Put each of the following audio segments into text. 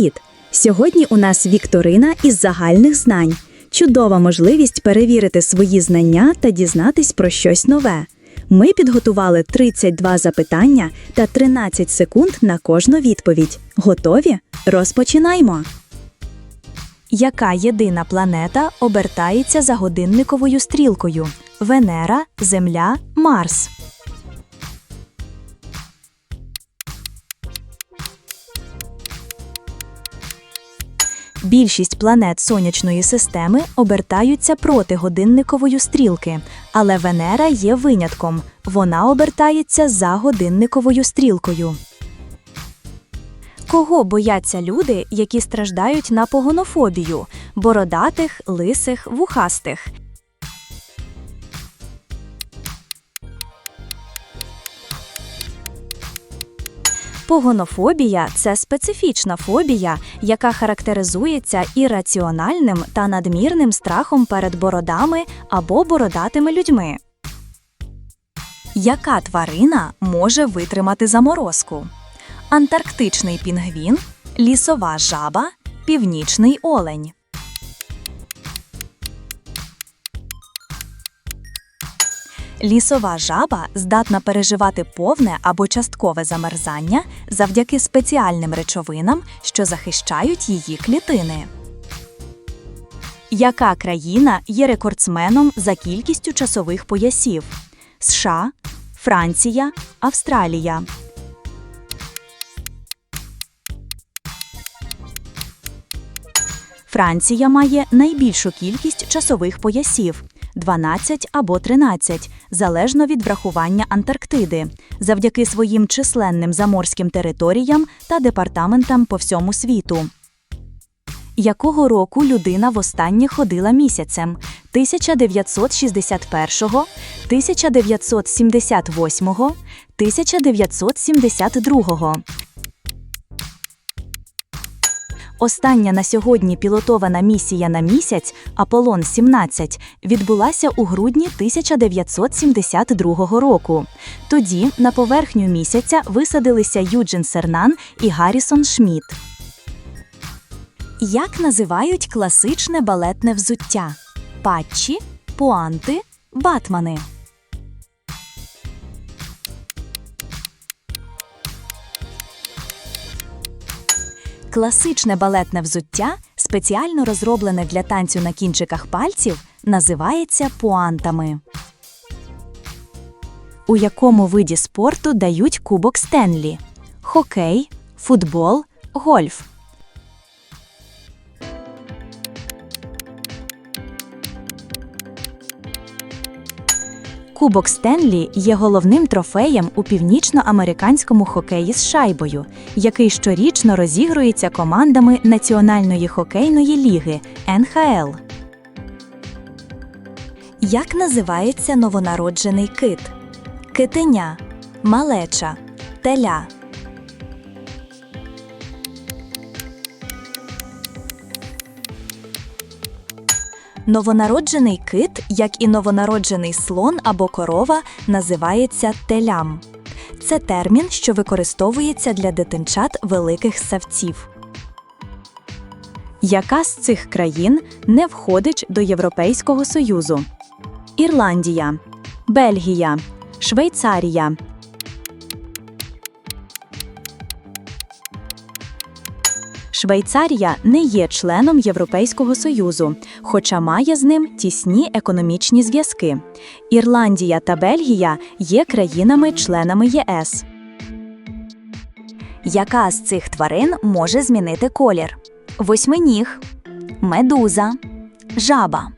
Привіт! Сьогодні у нас вікторина із загальних знань. Чудова можливість перевірити свої знання та дізнатись про щось нове. Ми підготували 32 запитання та 13 секунд на кожну відповідь. Готові? Розпочинаємо! Яка єдина планета обертається за годинниковою стрілкою? Венера, Земля, Марс. Більшість планет сонячної системи обертаються проти годинникової стрілки, але Венера є винятком. Вона обертається за годинниковою стрілкою. Кого бояться люди, які страждають на погонофобію бородатих, лисих, вухастих? Погонофобія це специфічна фобія, яка характеризується ірраціональним та надмірним страхом перед бородами або бородатими людьми. Яка тварина може витримати заморозку? Антарктичний пінгвін, лісова жаба, північний олень. Лісова жаба здатна переживати повне або часткове замерзання завдяки спеціальним речовинам, що захищають її клітини. Яка країна є рекордсменом за кількістю часових поясів? США, Франція, Австралія. Франція має найбільшу кількість часових поясів 12 або 13, залежно від врахування Антарктиди, завдяки своїм численним заморським територіям та департаментам по всьому світу. Якого року людина востаннє ходила місяцем? 1961, 1978, 1972. Остання на сьогодні пілотована місія на місяць Аполлон 17 відбулася у грудні 1972 року. Тоді на поверхню місяця висадилися Юджин Сернан і Гаррісон Шмідт. Як називають класичне балетне взуття? Патчі, пуанти, батмани. Класичне балетне взуття, спеціально розроблене для танцю на кінчиках пальців, називається пуантами. У якому виді спорту дають кубок Стенлі? Хокей, футбол, гольф. Кубок Стенлі є головним трофеєм у північноамериканському хокеї з шайбою, який щорічно розігрується командами Національної хокейної ліги НХЛ. Як називається новонароджений кит? Китеня, малеча, теля. Новонароджений кит, як і новонароджений слон або корова, називається телям. Це термін, що використовується для дитинчат великих савців. Яка з цих країн не входить до Європейського Союзу? Ірландія, Бельгія, Швейцарія. Швейцарія не є членом Європейського Союзу, хоча має з ним тісні економічні зв'язки. Ірландія та Бельгія є країнами-членами ЄС. Яка з цих тварин може змінити колір? Восьминіг, медуза, жаба.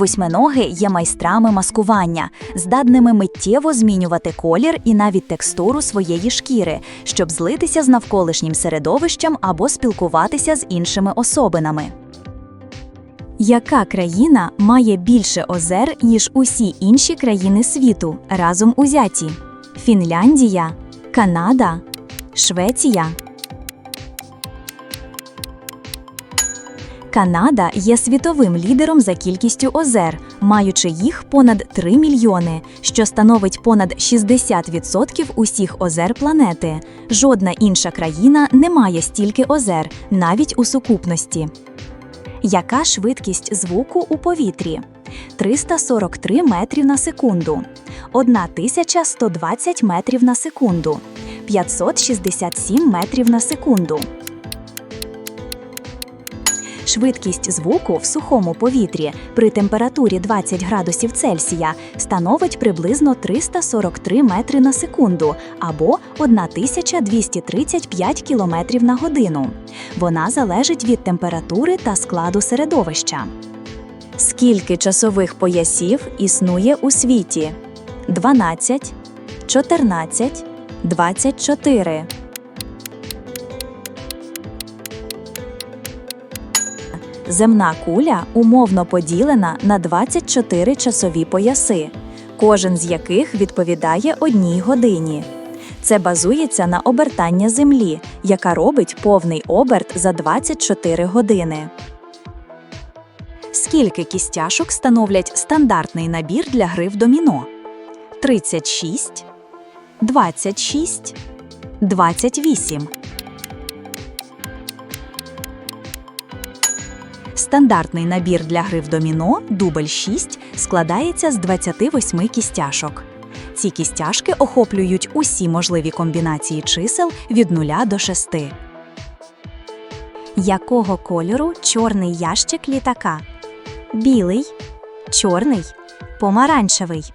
Восьминоги є майстрами маскування, здатними миттєво змінювати колір і навіть текстуру своєї шкіри, щоб злитися з навколишнім середовищем або спілкуватися з іншими особинами. Яка країна має більше озер, ніж усі інші країни світу разом узяті? Фінляндія, Канада, Швеція. Канада є світовим лідером за кількістю озер, маючи їх понад 3 мільйони, що становить понад 60% усіх озер планети. Жодна інша країна не має стільки озер, навіть у сукупності. Яка швидкість звуку у повітрі? 343 метрів на секунду, 1120 метрів на секунду, 567 метрів на секунду. Швидкість звуку в сухому повітрі при температурі 20 градусів Цельсія становить приблизно 343 метри на секунду або 1235 км на годину. Вона залежить від температури та складу середовища. Скільки часових поясів існує у світі? 12, 14, 24. Земна куля умовно поділена на 24 часові пояси, кожен з яких відповідає одній годині. Це базується на обертання Землі, яка робить повний оберт за 24 години. Скільки кістяшок становлять стандартний набір для гри в доміно? 36, 26, 28. Стандартний набір для гри в доміно дубль 6 складається з 28 кістяшок. Ці кістяшки охоплюють усі можливі комбінації чисел від 0 до 6. Якого кольору чорний ящик літака? Білий, чорний, помаранчевий.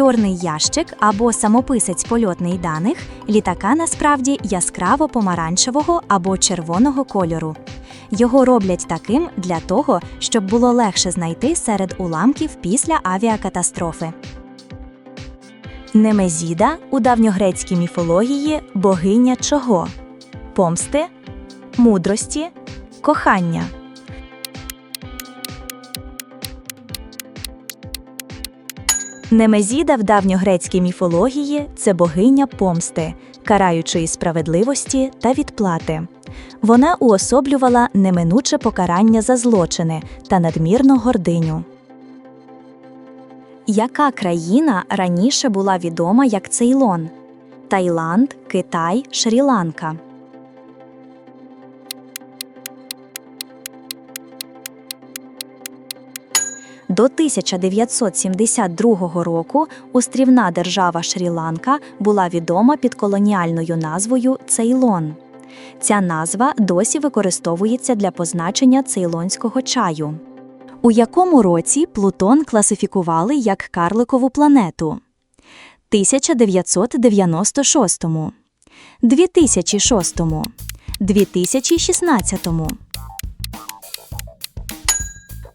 Чорний ящик або самописець польотний даних літака насправді яскраво помаранчевого або червоного кольору. Його роблять таким для того, щоб було легше знайти серед уламків після авіакатастрофи. Немезіда у давньогрецькій міфології богиня чого? Помсти, мудрості, кохання. Немезіда в давньогрецькій міфології це богиня помсти, караючої справедливості та відплати. Вона уособлювала неминуче покарання за злочини та надмірну гординю. Яка країна раніше була відома як Цейлон? Таїланд, Китай, Шрі-Ланка. До 1972 року острівна держава Шрі-Ланка була відома під колоніальною назвою Цейлон. Ця назва досі використовується для позначення цейлонського чаю. У якому році Плутон класифікували як карликову планету? 1996, 2006, 2016.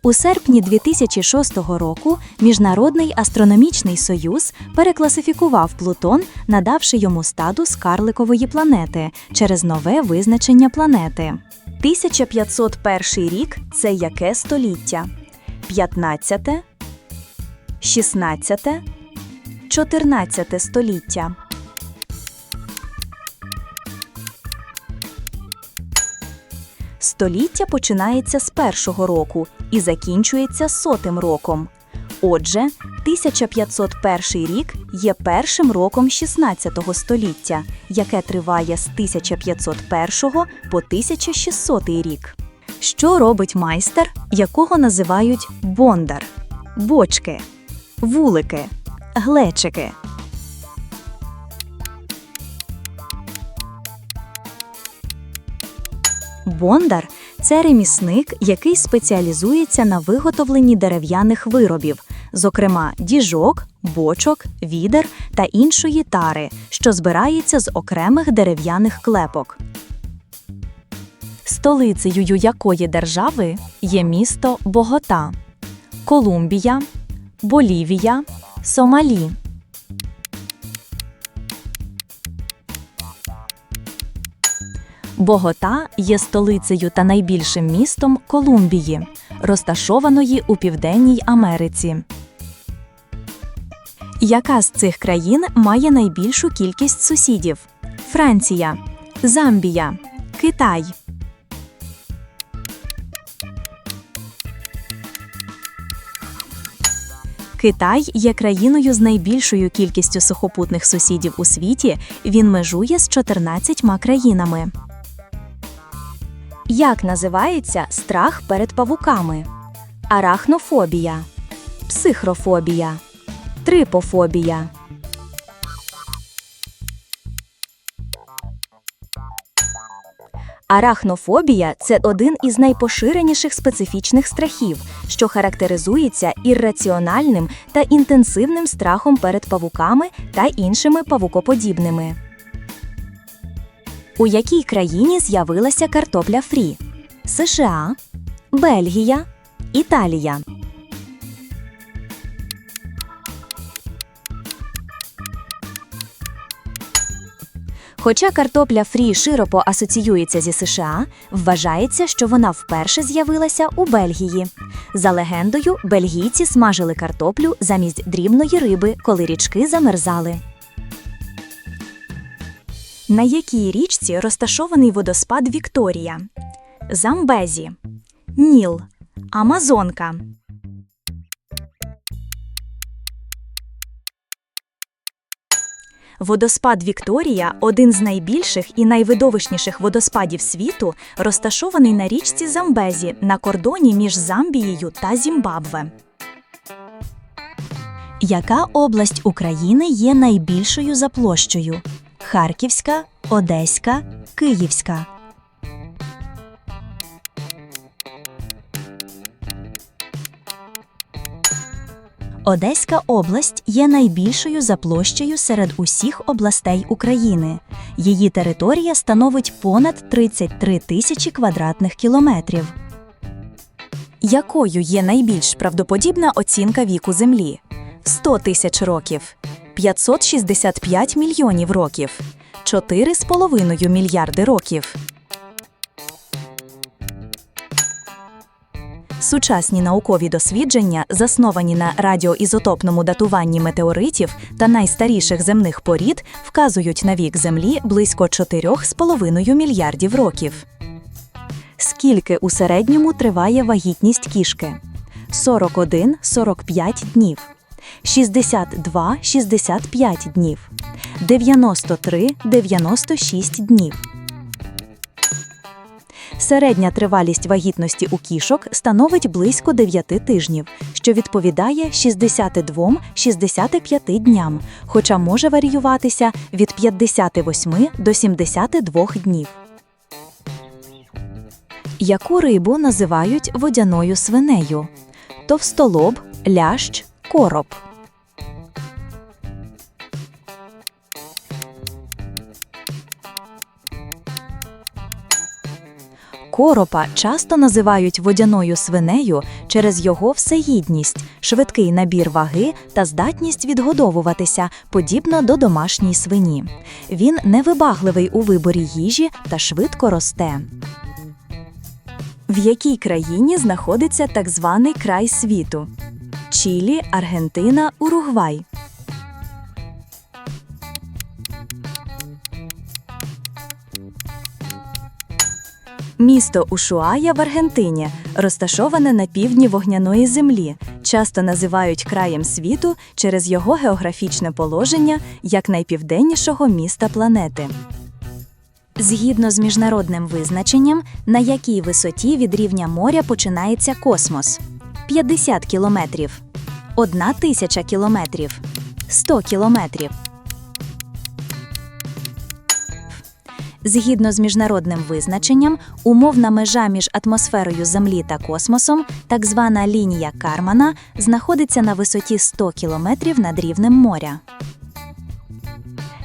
У серпні 2006 року Міжнародний астрономічний союз перекласифікував Плутон, надавши йому статус карликової планети через нове визначення планети. 1501 рік це яке століття? 15, 16, 14 століття. Століття починається з першого року і закінчується сотим роком. Отже, 1501 рік є першим роком 16 століття, яке триває з 1501 по 1600 рік. Що робить майстер, якого називають бондар, бочки, вулики, глечики? Бондар це ремісник, який спеціалізується на виготовленні дерев'яних виробів, зокрема діжок, бочок, відер та іншої тари, що збирається з окремих дерев'яних клепок. Столицею якої держави є місто Богота, Колумбія, Болівія, Сомалі. Богота є столицею та найбільшим містом Колумбії, розташованої у Південній Америці. Яка з цих країн має найбільшу кількість сусідів? Франція, Замбія, Китай. Китай є країною з найбільшою кількістю сухопутних сусідів у світі. Він межує з 14 країнами. Як називається страх перед павуками? Арахнофобія, психрофобія, трипофобія. Арахнофобія це один із найпоширеніших специфічних страхів, що характеризується ірраціональним та інтенсивним страхом перед павуками та іншими павукоподібними. У якій країні з'явилася картопля фрі? США, Бельгія, Італія. Хоча картопля фрі широко асоціюється зі США, вважається, що вона вперше з'явилася у Бельгії. За легендою, бельгійці смажили картоплю замість дрібної риби, коли річки замерзали. На якій річці розташований водоспад Вікторія? Замбезі, Ніл, Амазонка. Водоспад Вікторія один з найбільших і найвидовищніших водоспадів світу, розташований на річці Замбезі на кордоні між Замбією та Зімбабве. Яка область України є найбільшою за площею? Харківська, Одеська, Київська. Одеська область є найбільшою за площею серед усіх областей України. Її територія становить понад 33 тисячі квадратних кілометрів. Якою є найбільш правдоподібна оцінка віку Землі? 100 тисяч років, 565 мільйонів років, 4,5 мільярди років. Сучасні наукові дослідження, засновані на радіоізотопному датуванні метеоритів та найстаріших земних порід, вказують на вік Землі близько 4,5 мільярдів років. Скільки у середньому триває вагітність кішки? 41-45 днів, 62-65 днів, 93-96 днів. Середня тривалість вагітності у кішок становить близько 9 тижнів, що відповідає 62-65 дням, хоча може варіюватися від 58 до 72 днів. Яку рибу називають водяною свинею? Товстолоб, лящ, короб. Коропа часто називають водяною свинею через його всеїдність, швидкий набір ваги та здатність відгодовуватися, подібно до домашньої свині. Він невибагливий у виборі їжі та швидко росте. В якій країні знаходиться так званий край світу? Чилі, Аргентина, Уругвай. Місто Ушуая в Аргентині розташоване на півдні вогняної землі, часто називають краєм світу через його географічне положення як найпівденнішого міста планети. Згідно з міжнародним визначенням, на якій висоті від рівня моря починається космос 50 кілометрів, 1 тисяча кілометрів, 100 кілометрів. Згідно з міжнародним визначенням, умовна межа між атмосферою Землі та космосом, так звана лінія Кармана, знаходиться на висоті 100 кілометрів над рівнем моря.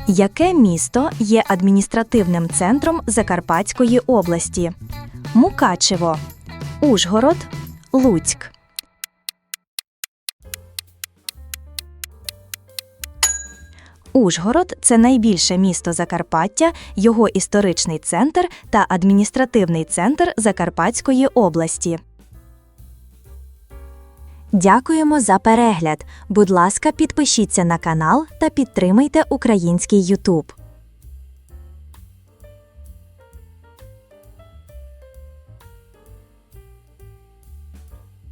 Яке місто є адміністративним центром Закарпатської області? Мукачево, Ужгород, Луцьк. Ужгород це найбільше місто Закарпаття, його історичний центр та адміністративний центр Закарпатської області. Дякуємо за перегляд. Будь ласка, підпишіться на канал та підтримайте український Ютуб.